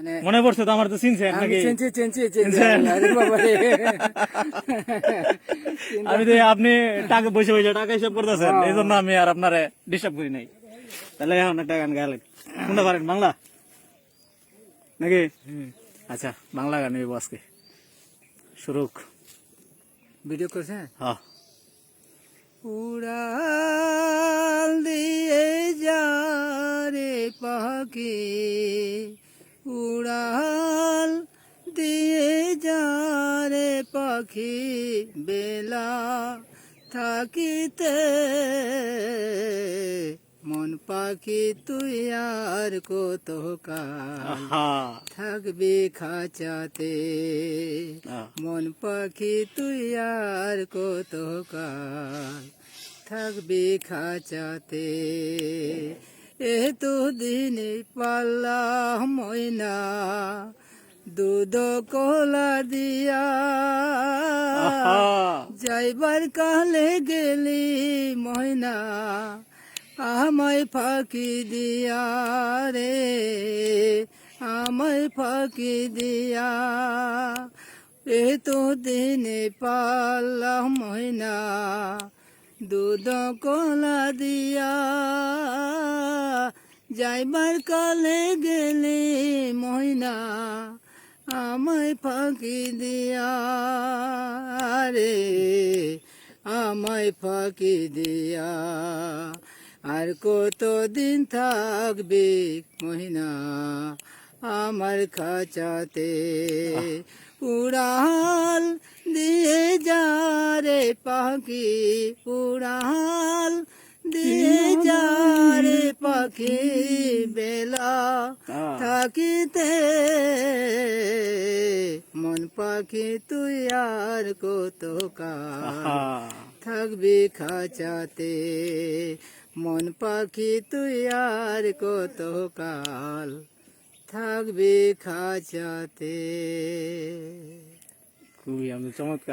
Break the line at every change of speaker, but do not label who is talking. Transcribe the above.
মানে
মনে পড়ছে তো আমার তো চিনছেন
আমি
নাকি। আমি তো আপনি টাকা বসে বসে টাকা হিসাব করতেছেন এই জন্য আমি আর আপনারে ডিস্টার্ব করি নাই। তাহলে এখন একটা গান গাইলেন কোনটা পারেন বাংলা? নাকি? আচ্ছা বাংলা গান এই আজকে। শুরু
ভিডিও করছে?
হ্যাঁ।
উড়াল দিয়ে যা রে পাখি। উড়াল দিয়ে যা রে পাখি বেলা থাকিতে মন পাখি তুই আর কত কাল
আহা
থাকবি খাঁচাতে
আহ,
মন পাখি তুই আর কত কাল থাকবি খাঁচাতে এ তো দিনে পাল্লা ময়না দুধ কলা দিয়া। যাইবার কালে গেলি ময়না আমায় ফাঁকি দিয়া রে আমায় ফাঁকি দিয়া। এ তো দিনে পাল্লাম ময়না দুধ কলা দিয়া যাইবার কালে গেলে মহিনা আমায় ফাঁকি দিয়া রে আমায় ফাঁকি দিয়া। আর কতদিন থাকবে মহিনা আমার খাঁচাতে? উড়াল দিয়ে যা রে পাখি উড়াল দিয়ে যা রে পাখি বেলা
আহ,
থাকিতে মন পাখি তুই আর কত থাকবি খাঁচাতে মন পাখি তুই আর কত কাল? থাকবি খাঁচাতে।
খুবই আমি চমৎকার।